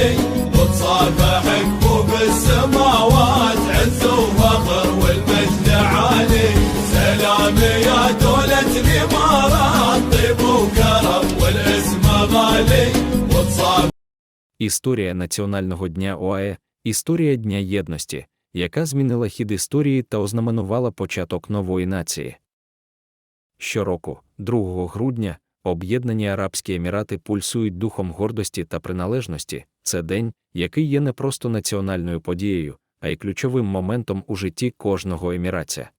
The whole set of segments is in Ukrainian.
غالي وتصافح حكمه بالسماوات عز وفخر والمجد عالي سلام يا دولة الامارات طيب وكرم والاسم غالي وتصافح Історія Національного дня ОАЕ історія Дня єдності, яка змінила хід історії та ознаменувала початок нової нації. Щороку, 2 грудня, Об'єднані Арабські Емірати пульсують духом гордості та приналежності. Це день, який є не просто національною подією, а й ключовим моментом у житті кожного еміратця.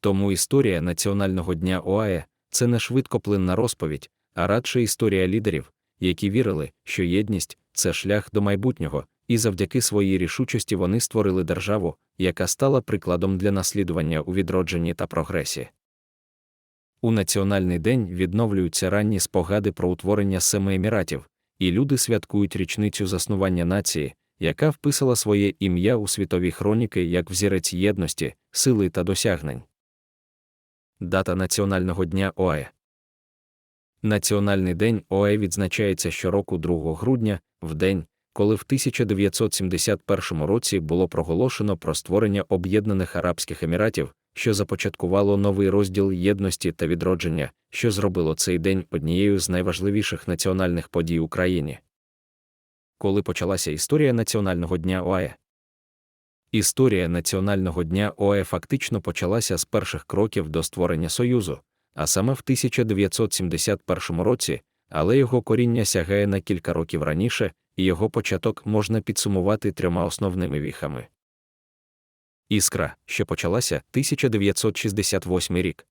Тому історія Національного дня ОАЕ це не швидкоплинна розповідь, а радше історія лідерів, які вірили, що єдність це шлях до майбутнього, і завдяки своїй рішучості вони створили державу, яка стала прикладом для наслідування у відродженні та прогресі. У Національний день відновлюються ранні спогади про утворення семи еміратів, і люди святкують річницю заснування нації, яка вписала своє ім'я у світові хроніки як взірець єдності, сили та досягнень. Дата Національного дня ОАЕ Національний день ОАЕ відзначається щороку 2 грудня, в день, коли в 1971 році було проголошено про створення Об'єднаних Арабських Еміратів, що започаткувало новий розділ єдності та відродження, що зробило цей день однією з найважливіших національних подій Україні. Коли почалася історія Національного дня ОАЕ? Історія Національного дня ОАЕ фактично почалася з перших кроків до створення Союзу, а саме в 1971 році, але його коріння сягає на кілька років раніше, і його початок можна підсумувати трьома основними віхами. Іскра, що почалася 1968 рік.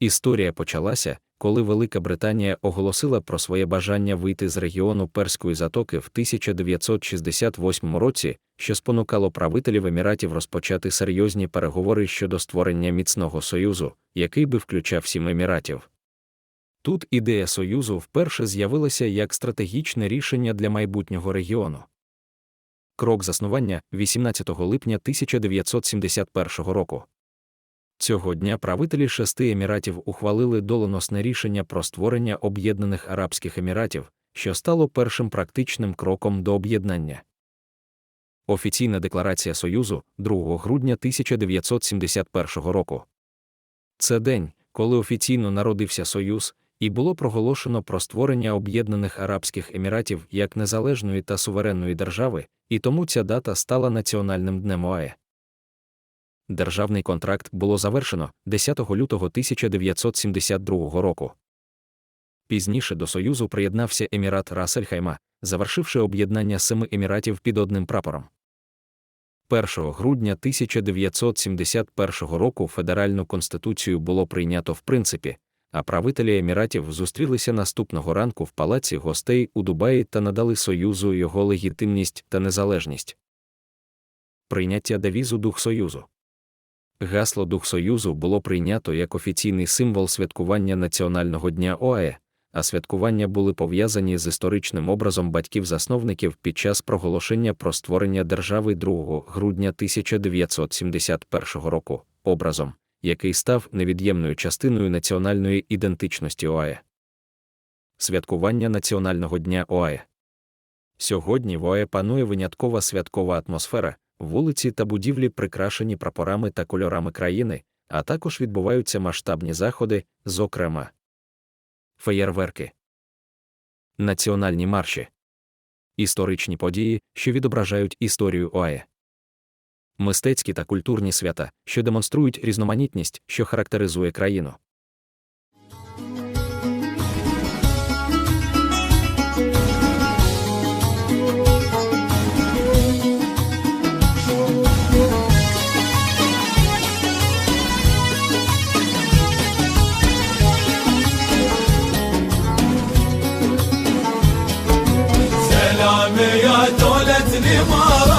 Історія почалася, коли Велика Британія оголосила про своє бажання вийти з регіону Перської затоки в 1968 році, що спонукало правителів Еміратів розпочати серйозні переговори щодо створення міцного союзу, який би включав сім еміратів. Тут ідея союзу вперше з'явилася як стратегічне рішення для майбутнього регіону. Крок заснування 18 липня 1971 року. Цього дня правителі шести еміратів ухвалили доленосне рішення про створення Об'єднаних Арабських Еміратів, що стало першим практичним кроком до об'єднання. Офіційна декларація Союзу 2 грудня 1971 року. Це день, коли офіційно народився Союз, і було проголошено про створення Об'єднаних Арабських Еміратів як незалежної та суверенної держави, і тому ця дата стала національним днем ОАЕ. Державний контракт було завершено 10 лютого 1972 року. Пізніше до Союзу приєднався Емірат Расельхайма, завершивши об'єднання семи еміратів під одним прапором. 1 грудня 1971 року федеральну конституцію було прийнято в принципі, а правителі еміратів зустрілися наступного ранку в палаці гостей у Дубаї та надали Союзу його легітимність та незалежність. Прийняття девізу Дух Союзу. Гасло Дух Союзу було прийнято як офіційний символ святкування Національного дня ОАЕ, а святкування були пов'язані з історичним образом батьків-засновників під час проголошення про створення держави 2 грудня 1971 року, образом, який став невід'ємною частиною національної ідентичності ОАЕ. Святкування Національного дня ОАЕ. Сьогодні в ОАЕ панує виняткова святкова атмосфера, вулиці та будівлі прикрашені прапорами та кольорами країни, а також відбуваються масштабні заходи, зокрема феєрверки, національні марші, історичні події, що відображають історію ОАЕ, мистецькі та культурні свята, що демонструють різноманітність, що характеризує країну. ما